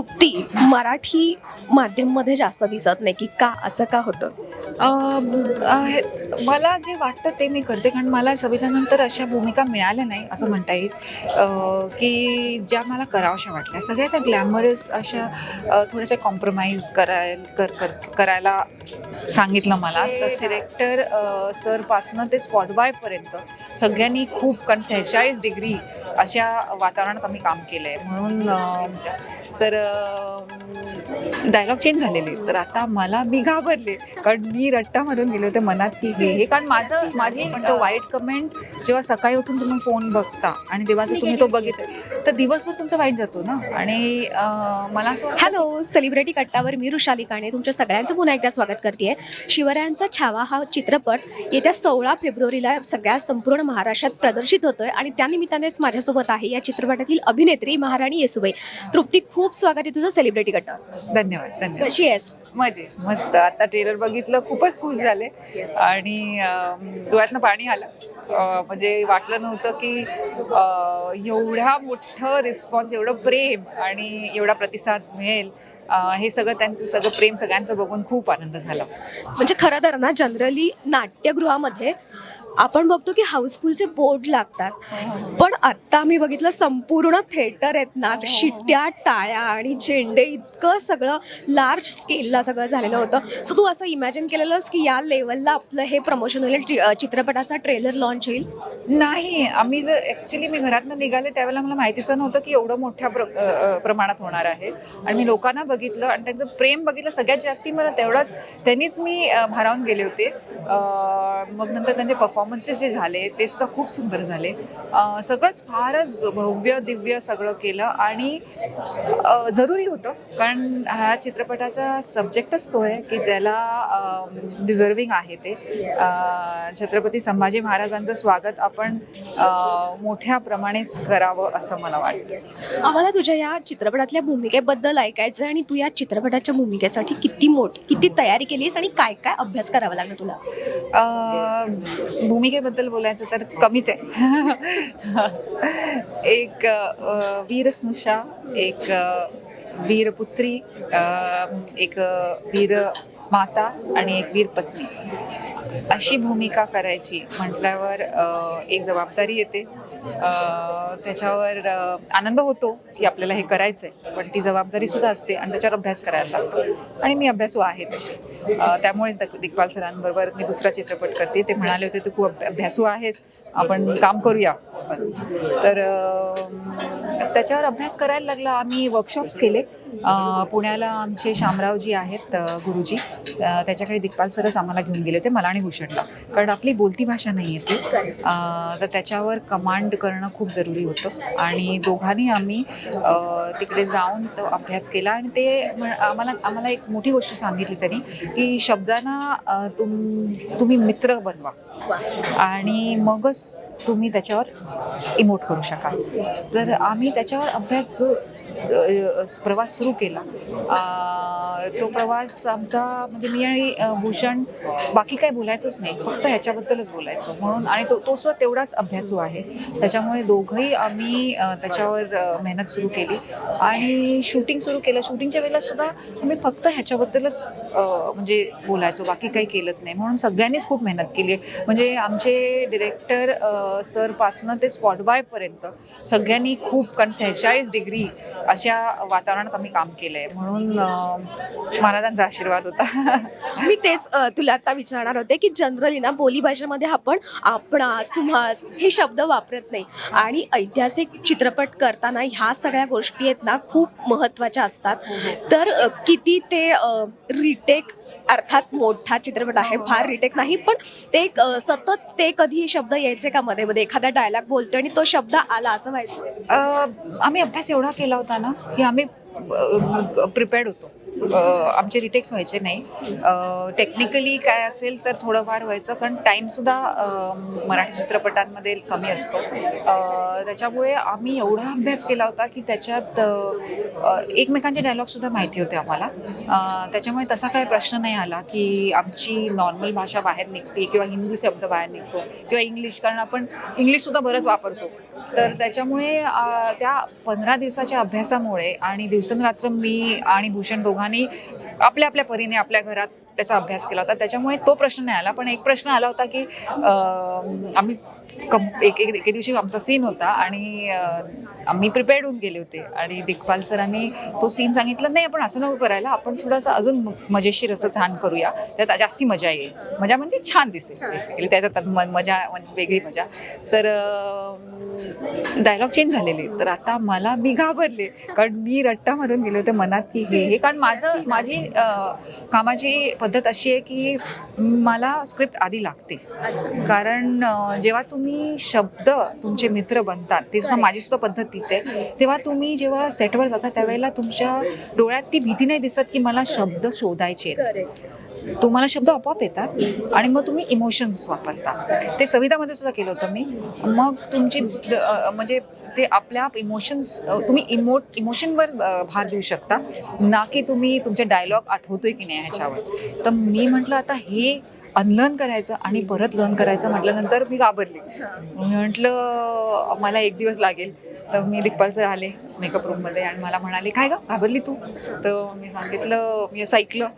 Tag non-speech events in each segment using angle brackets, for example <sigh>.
तृप्ती मराठी माध्यममध्ये जास्त दिसत नाही की का असं का होतं? मला जे वाटतं ते मी करते कारण मला संविधानानंतर अशा भूमिका मिळाल्या नाही असं म्हणता येईल. की ज्या मला कराव्याशा वाटल्या. सगळ्या त्या ग्लॅमरस अशा थोड्याशा कॉम्प्रोमाइज कराय कर कर- करायला सांगितलं मला. तर सिलेक्टर सरपासनं ते स्पॉट बायपर्यंत सगळ्यांनी खूप कारण सेहेचाळीस डिग्री अशा वातावरणात आम्ही काम केलं आहे म्हणून तर डायलॉग चेंज झालेले. तर आता मला मी घाबरले. कारण मी रट्टा मारून गेले होते मनात की हे हे कारण माझं माझी वाईट कमेंट जेव्हा सकाळी उठून तुम्ही फोन बघता आणि देवाचं तुम्ही तो बघितला तर दिवसभर तुमचा वाईट जातो ना? आणि मला असं हॅलो सेलिब्रिटी कट्टावर मी रुशाली काणे. तुमच्या सगळ्यांचं पुन्हा एकदा स्वागत करते शिवरायांचा छावा हा चित्रपट येत्या सोळा फेब्रुवारीला सगळ्या संपूर्ण महाराष्ट्रात प्रदर्शित होतोय आणि त्यानिमित्तानेच माझ्यासोबत आहे या चित्रपटातील अभिनेत्री महाराणी येसुबाई. तृप्ती खूप स्वागत आहे तुझं सेलिब्रिटी कट्टावर धन्यवाद धन्यवाद. कशी आहेस? मजे मस्त. आता ट्रेलर बघितलं खूपच खुश झाले. आणि डोळ्यातनं पाणी आलं. म्हणजे वाटलं नव्हतं की एवढा मोठं रिस्पॉन्स एवढं प्रेम आणि एवढा प्रतिसाद मिळेल हे सगळं त्यांचं सगळं प्रेम सगळ्यांचं बघून खूप आनंद झाला. म्हणजे खरं तर ना जनरली नाट्यगृहामध्ये आपण बघतो की हाऊसफुलचे बोर्ड लागतात. पण आता आम्ही बघितलं संपूर्ण थिएटर आहेत ना शिट्ट्या टाळ्या आणि झेंडे इतकं सगळं लार्ज स्केलला सगळं झालेलं होतं. सो तू असं इमॅजिन केलेलंस की या लेवलला आपलं हे प्रमोशन होईल चित्रपटाचा ट्रेलर लॉन्च होईल? नाही. आम्ही जर ॲक्च्युली मी घरातनं निघाले त्यावेळेला मला माहितीच नव्हतं की एवढं मोठ्या प्र प्रमाणात होणार आहे. आणि मी लोकांना बघितलं आणि त्यांचं प्रेम बघितलं सगळ्यात जास्ती मला तेवढाच त्यांनीच मी भारावून गेले होते. मग नंतर त्यांचे परफॉर्मन्सेस जे झाले ते सुद्धा खूप सुंदर झाले. सगळंच फारच भव्य दिव्य सगळं केलं आणि जरुरी होतं कारण हा चित्रपटाचा सब्जेक्टच तो आहे की त्याला डिझर्विंग आहे ते. छत्रपती संभाजी महाराजांचं स्वागत आपण मोठ्या प्रमाणेच करावं असं मला वाटतं. आम्हाला तुझ्या या चित्रपटातल्या भूमिकेबद्दल ऐकायचं आहे आणि तू या चित्रपटाच्या भूमिकेसाठी किती मोठी किती तयारी केलीस आणि काय काय अभ्यास करावा लागला तुला? भूमिकेबद्दल बोलायचं तर कमीच आहे. <laughs> एक वीरस्नुषा एक वीरपुत्री एक वीर माता आणि एक वीर पत्नी अशी भूमिका करायची म्हटल्यावर एक जबाबदारी येते. त्याच्यावर आनंद होतो की आपल्याला हे करायचं आहे पण ती जबाबदारी सुद्धा असते आणि त्याच्यावर अभ्यास करायला लागतो. आणि मी अभ्यासू आहे तशी. त्यामुळेच दिग्पाल सरांबरोबर मी दुसरा चित्रपट करते. ते म्हणाले होते तू खूप अभ्यासू आहेस. आपण काम करूया. तर त्याच्यावर अभ्यास करायला लागला. आम्ही वर्कशॉप्स केले. पुण्याला आमचे शामरावजी आहेत गुरुजी. त्याच्याकडे दिग्पाल सरच आम्हाला घेऊन गेले होते मला आणि भूषणला. कारण आपली बोलती भाषा नाही येते तर त्याच्यावर कमांड करणं खूप जरुरी होतं. आणि दोघांनी आम्ही तिकडे जाऊन तो अभ्यास केला आणि ते म्ह- आम्हाला आम्हाला एक मोठी गोष्ट सांगितली त्यांनी की शब्दांना तुम तुम्ही मित्र बनवा. आणि मगच तुम्ही त्याच्यावर इमोट करू शकाल. तर आम्ही त्याच्यावर अभ्यास जो प्रवास सुरू केला तो प्रवास आमचा म्हणजे मी आणि भूषण बाकी काही बोलायचंच नाही फक्त ह्याच्याबद्दलच बोलायचो. म्हणून आणि तो तो सुद्धा तेवढाच अभ्यासू आहे. त्याच्यामुळे दोघंही आम्ही त्याच्यावर मेहनत सुरू केली. आणि शूटिंग सुरू केलं. शूटिंगच्या वेळेला सुद्धा आम्ही फक्त ह्याच्याबद्दलच म्हणजे बोलायचो. बाकी काही केलंच नाही. म्हणून सगळ्यांनीच खूप मेहनत केली आहे. म्हणजे आमचे डिरेक्टर सरपासनं ते स्पॉट बायपर्यंत सगळ्यांनी खूप कारण सेहेचाळीस डिग्री अशा वातावरणात आम्ही काम केलं आहे म्हणून महाराजांचा आशीर्वाद होता. मी तेच अ, तुला आता विचारणार होते की जनरली ना बोलीभाषेमध्ये आपण आपणास तुम्हास हे शब्द वापरत नाही. आणि ऐतिहासिक चित्रपट करताना ह्या सगळ्या गोष्टी आहेत ना खूप महत्त्वाच्या असतात. तर अ, किती ते रिटेक अर्थात मोठा चित्रपट आहे फार रिटेक नाही पण ते एक, अ, सतत ते कधी शब्द यायचे का मध्ये मध्ये एखादा डायलॉग बोलतोय आणि तो शब्द आला असं व्हायचं. अ, आम्ही अभ्यास एवढा केला होता ना की आम्ही प्रिपेअर्ड होतो. आमचे रिटेक्स व्हायचे नाही. टेक्निकली काय असेल तर थोडंफार व्हायचं कारण टाईमसुद्धा मराठी चित्रपटांमध्ये कमी असतो. त्याच्यामुळे आम्ही एवढा अभ्यास केला होता की त्याच्यात एकमेकांचे डायलॉगसुद्धा माहिती होते आम्हाला. त्याच्यामुळे तसा काही प्रश्न नाही आला की आमची नॉर्मल भाषा बाहेर निघते किंवा हिंदी शब्द बाहेर निघतो किंवा इंग्लिश कारण आपण इंग्लिशसुद्धा बरंच वापरतो. तर त्याच्यामुळे त्या पंधरा दिवसाच्या अभ्यासामुळे आणि दिवसरात्र मी आणि भूषण दोघांनी आणि आपल्या आपल्या परीने आपल्या घरात त्याचा अभ्यास केला होता. त्याच्यामुळे तो प्रश्न नाही आला. पण एक प्रश्न आला होता की आम्ही कम एक एक एके दिवशी आमचा सीन होता आणि आम्ही प्रिपेअर्ड होऊन गेले होते. आणि दिग्पाल सरांनी तो सीन सांगितलं नाही आपण असं नको करायला. आपण थोडंसं अजून मजेशीर असं छान करूया. त्यात जास्ती मजा येईल. मजा म्हणजे छान दिसेल बेसिकली त्याच्यात मजा म्हणजे वेगळी मजा. तर डायलॉग चेंज झालेले. तर आता मला मी घाबरले. कारण मी रट्टा मारून गेले होते मनात की हे हे कारण माझं माझी कामाची पद्धत अशी आहे की मला स्क्रिप्ट आधी लागते. कारण जेव्हा तुम्ही शब्द तुमचे मित्र बनतात. ते सुद्धा माझी सुद्धा पद्धत तीच आहे. तेव्हा तुम्ही जेव्हा सेटवर जाता त्यावेळेला तुमच्या डोळ्यात ती भीती नाही दिसत की मला शब्द शोधायचे आहेत. तुम्हाला शब्द आपोआप येतात आणि मग तुम्ही इमोशन्स वापरता. ते सवितामध्ये सुद्धा केलं होतं मी. मग तुमची म्हणजे ते आपल्या इमोशन्स तुम्ही इमोट इमोशनवर भार देऊ शकता. ना की तुम्ही तुमचे डायलॉग आठवतोय की नाही ह्याच्यावर. तर मी म्हटलं आता हे अनलर्न करायचं आणि परत लर्न करायचं म्हटल्यानंतर मी घाबरले. मी म्हटलं मला एक दिवस लागेल. तर मी दिग्पाल सर आले मेकअप रूममध्ये आणि मला म्हणाले काय ग घाबरली तू? तर मी सांगितलं मी असं ऐकलं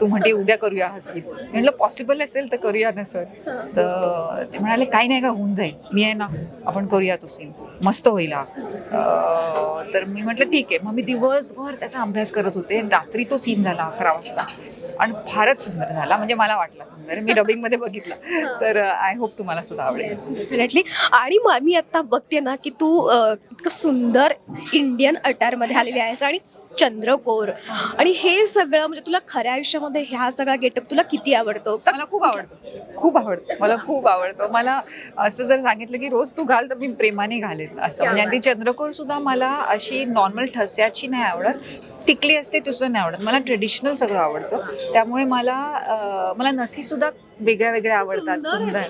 तू म्हणते उद्या करूया हा मी म्हटलं पॉसिबल असेल तर करूया ना सर तर ते म्हणाले काय नाही का होऊन जाईल. मी आहे ना आपण करूया तो सीन मस्त होईल हा. तर मी म्हटलं ठीक आहे. मग मी दिवसभर त्याचा अभ्यास करत होते रात्री तो सीन झाला अकरा वाजता. आणि फारच सुंदर झाला. म्हणजे मला वाटला सुंदर. मी डबिंगमध्ये बघितलं. तर आय होप तुम्हाला सुद्धा आवडेल. डेफिनेटली आणि मी आता बघते ना की तू इतकं सुंदर इंडियन अटायरमध्ये आलेली आहेस आणि चंद्रकोर. आणि हे सगळं म्हणजे तुला खऱ्या आयुष्यामध्ये ह्या सगळा गेटअप तुला किती आवडतो? मला खूप आवडतं. खूप आवडतं. मला खूप आवडतं. मला असं जर सांगितलं की रोज तू घाल तर मी प्रेमाने घालेन असं. म्हणजे आणि चंद्रकोर सुद्धा मला अशी नॉर्मल ठस्याची नाही आवडत. टिकली असते ती सुद्धा नाही आवडत. मला ट्रेडिशनल सगळं आवडतं. त्यामुळे मला मला नथी सुद्धा वेगळ्या वेगळ्या आवडतात. सुंदर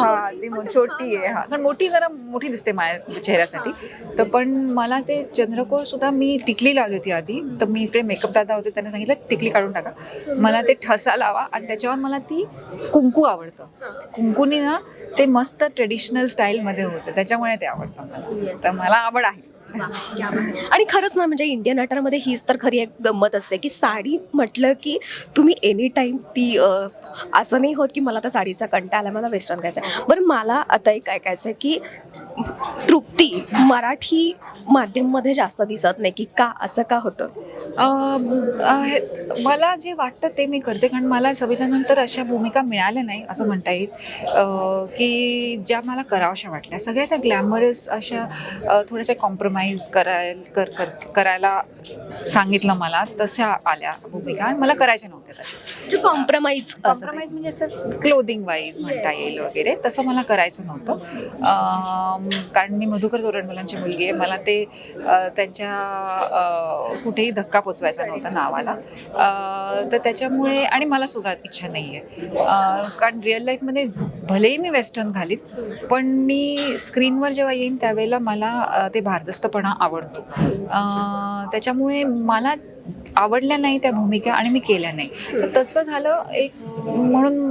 हा ती छोटी आहे. हा कारण मोठी जरा मोठी दिसते माझ्या चेहऱ्यासाठी. तर पण मला ते चंद्रकोर सुद्धा मी टिकली लावली होती आधी. तर मी इकडे मेकअप दादा होते त्यांना सांगितलं टिकली काढून टाका. मला ते ठसा लावा आणि त्याच्यावर मला ती कुंकू आवडतं. कुंकूनी ना ते मस्त ट्रेडिशनल स्टाईलमध्ये होतं. त्याच्यामुळे ते आवडतं मला. तर मला आवड आहे. <laughs> आणि खरंच ना म्हणजे इंडियन आयटरमध्ये हीच तर खरी एक गंमत असते की साडी म्हटलं की तुम्ही एनी टाईम ती असं नाही होत की मला त्या साडीचा कंटाळा आला मला वेस्टर्न करायचं आहे. बरं मला आता एक ऐकायचं आहे की तृप्ती मराठी माध्यममध्ये जास्त दिसत नाही की का असं का होतं? मला जे वाटतं ते मी करते कारण मला संविधानानंतर अशा भूमिका मिळाल्या नाही असं म्हणता येईल. की ज्या मला कराव्याशा वाटल्या. सगळ्या त्या ग्लॅमरस अशा थोड्याशा कॉम्प्रोमाइज करायला कर, कर, करायला सांगितलं मला तशा आल्या भूमिका. आणि मला करायच्या नव्हत्या तशा. म्हणजे कॉम्प्रोमाइज कॉम्प्रोमाइज म्हणजे असं क्लोदिंग वाईज म्हणता येईल वगैरे तसं मला करायचं नव्हतं. कारण मी मधुकर तोरणमलांची मुलगी आहे. मला ते त्यांच्या कुठेही धक्का पोचवायचा नव्हता नावाला. तर त्याच्यामुळे आणि मला सुद्धा इच्छा नाही आहे कारण रिअल लाईफमध्ये भलेही मी वेस्टर्न घालीत पण मी स्क्रीनवर जेव्हा येईन त्यावेळेला मला ते भारदस्तपणा आवडतो. त्याच्यामुळे मला आवडल्या नाही त्या भूमिका आणि मी केल्या नाही. तर तसं झालं एक म्हणून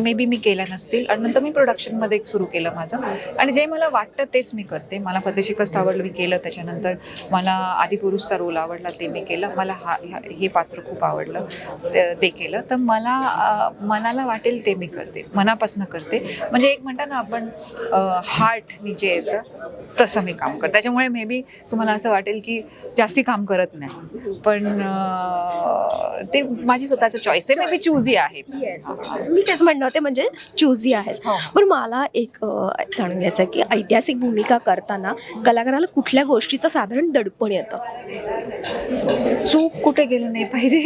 मे बी मी केल्या नसतील. आणि नंतर मी प्रोडक्शनमध्ये एक सुरू केलं माझं. आणि जे मला वाटतं तेच मी करते. मला फतेशिकस्त आवडलं मी केलं. त्याच्यानंतर मला आदिपुरुषचा रोल आवडला ते मी केलं. मला हा हे पात्र खूप आवडलं ते- ते केलं. तर मला मनाला वाटेल ते मी करते. मनापासून करते. म्हणजे एक म्हणता ना आपण हार्टनी जे येतं तसं मी काम करते. त्याच्यामुळे मे बी तुम्हाला असं वाटेल की जास्ती काम करत नाही. पण अं, ते माझी स्वतःचं चॉईस आहे. मे बी चूजी आहे मी तेच म्हणणं होते म्हणजे चुझी आहेस. हो. पण मला एक जाणून घ्यायचं आहे की ऐतिहासिक भूमिका करताना कलाकाराला कुठल्या गोष्टीचं साधारण दडपण येतं? चूक कुठे गेलं नाही पाहिजे.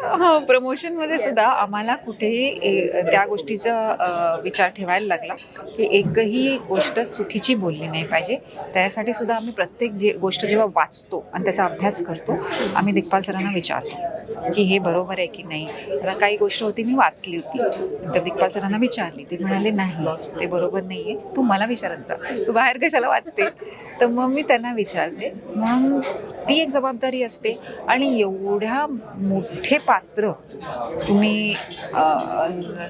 हो प्रमोशनमध्ये सुद्धा आम्हाला कुठेही त्या गोष्टीचा विचार ठेवायला लागला की एकही गोष्ट चुकीची बोलली नाही पाहिजे. त्यासाठी सुद्धा आम्ही प्रत्येक जे गोष्ट जेव्हा वाचतो आणि त्याचा अभ्यास करतो. आम्ही दिग्पाल सरांना विचारतो की हे बरोबर आहे की नाही? आता काही गोष्ट होती मी वाचली होती. तर दिग्पाल सरांना विचारली. ते म्हणाले नाही ते बरोबर नाही आहे तू मला विचारत जा. तू बाहेर कशाला वाचते? तर मग मी त्यांना विचारते म्हणून ती एक जबाबदारी असते. आणि एवढ्या मोठे पात्र तुम्ही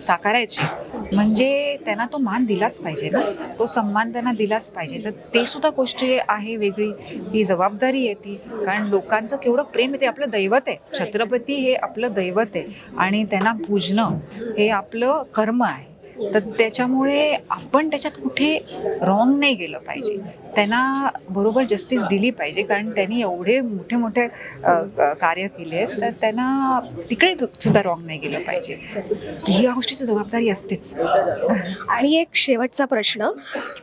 साकारायचे म्हणजे त्यांना तो मान दिलाच पाहिजे ना. तो सन्मान त्यांना दिलाच पाहिजे. तर ते सुद्धा गोष्टी आहे वेगळी. ती जबाबदारी आहे ती. कारण लोकांचं केवढं प्रेम आहे ते आपलं दैवत आहे. छत्रपती हे आपलं दैवत आहे. आणि त्यांना पूजणं हे आपलं कर्म आहे. तर त्याच्यामुळे आपण त्याच्यात कुठे रॉंग नाही गेलं पाहिजे. त्यांना बरोबर जस्टिस दिली पाहिजे कारण त्यांनी एवढे मोठे मोठे कार्य केले तर त्यांना तिकडे सुद्धा रॉंग नाही गेलं पाहिजे. ही या गोष्टीची जबाबदारी असतेच. आणि एक शेवटचा प्रश्न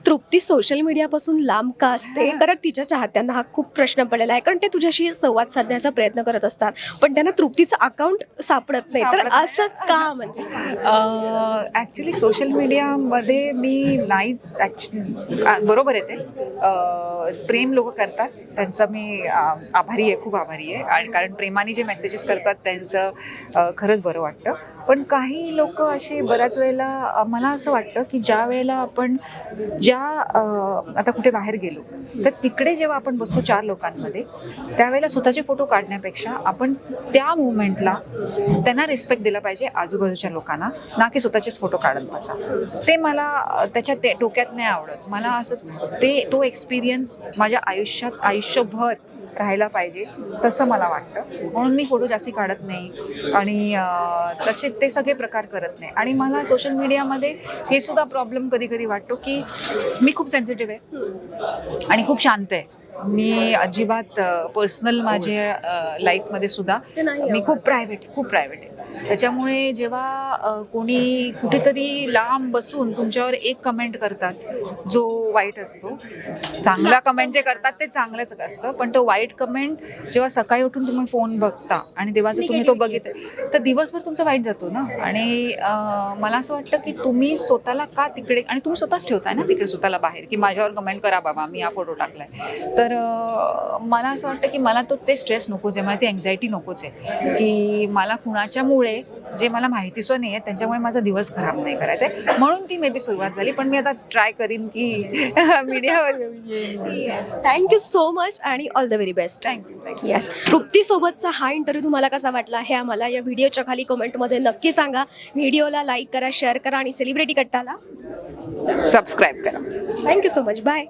तृप्ती सोशल मीडियापासून लांब का असते? कारण तिच्या चाहत्यांना हा खूप प्रश्न पडलेला आहे कारण ते तुझ्याशी संवाद साधण्याचा प्रयत्न करत असतात पण त्यांना तृप्तीचं अकाउंट सापडत नाही. तर. असं का म्हणजे? ॲक्च्युली सोशल मीडियामध्ये मी नाहीच ॲक्च्युली बरोबर आहे ते. प्रेम लोक करतात. त्यांचं मी आभारी आहे खूप आभारी आहे. आणि कारण प्रेमाने जे मेसेजेस करतात त्यांचं खरंच बरं वाटतं. पण काही लोक असे बऱ्याच वेळेला मला असं वाटतं की ज्या वेळेला आपण ज्या आता कुठे बाहेर गेलो तर तिकडे जेव्हा आपण बसतो चार लोकांमध्ये त्यावेळेला स्वतःचे फोटो काढण्यापेक्षा आपण त्या मुवमेंटला त्यांना रिस्पेक्ट दिला पाहिजे आजूबाजूच्या लोकांना ना की स्वतःचेच फोटो काढत बसा ते मला त्याच्या ते डोक्यात नाही आवडत. मला असं ते तो एक्सपिरियन्स माझ्या आयुष्यात आयुष्यभर राहायला पाहिजे तसं मला वाटतं. म्हणून मी फोटो जास्ती काढत नाही आणि तसे ते सगळे प्रकार करत नाही. आणि मला सोशल मीडियामध्ये हे सुद्धा प्रॉब्लेम कधी कधी वाटतो की मी खूप सेन्सिटिव्ह आहे आणि खूप शांत आहे. मी अजिबात पर्सनल माझ्या लाईफमध्ये सुद्धा मी खूप प्रायव्हेट खूप प्रायव्हेट आहे. त्याच्यामुळे जेव्हा कोणी कुठेतरी लांब बसून तुमच्यावर एक कमेंट करतात जो वाईट असतो. चांगला कमेंट जे करतात ते चांगलंच असतं पण तो वाईट कमेंट जेव्हा सकाळी उठून तुम्ही फोन बघता आणि तेव्हा जर तुम्ही तो बघितला तर दिवसभर तुमचा वाईट जातो ना? आणि मला असं वाटतं की तुम्ही स्वतःला का तिकडे आणि तुम्ही स्वतःच ठेवताय ना तिकडे स्वतःला बाहेर की माझ्यावर कमेंट करा बाबा मी हा फोटो टाकलाय. तर मला असं वाटतं की मला तो ते स्ट्रेस नकोच आहे मला ती एन्झायटी नकोच आहे की मला कुणाच्यामुळे जे मला माहिती सुद्धा नाही आहे त्यांच्यामुळे माझा दिवस खराब नाही करायचा आहे. म्हणून ती मे बी सुरुवात झाली पण मी आता ट्राय करीन की मीडियावर yes thank you so much आणि all the very best thank you yes Trupti सोबतचा हा इंटरव्ह्यू तुम्हाला कसा वाटला हे आम्हाला या व्हिडिओच्या खाली कमेंटमध्ये नक्की सांगा. व्हिडिओला लाईक करा शेअर करा आणि सेलिब्रिटी कट्टाला सबस्क्राईब करा. Thank you so much bye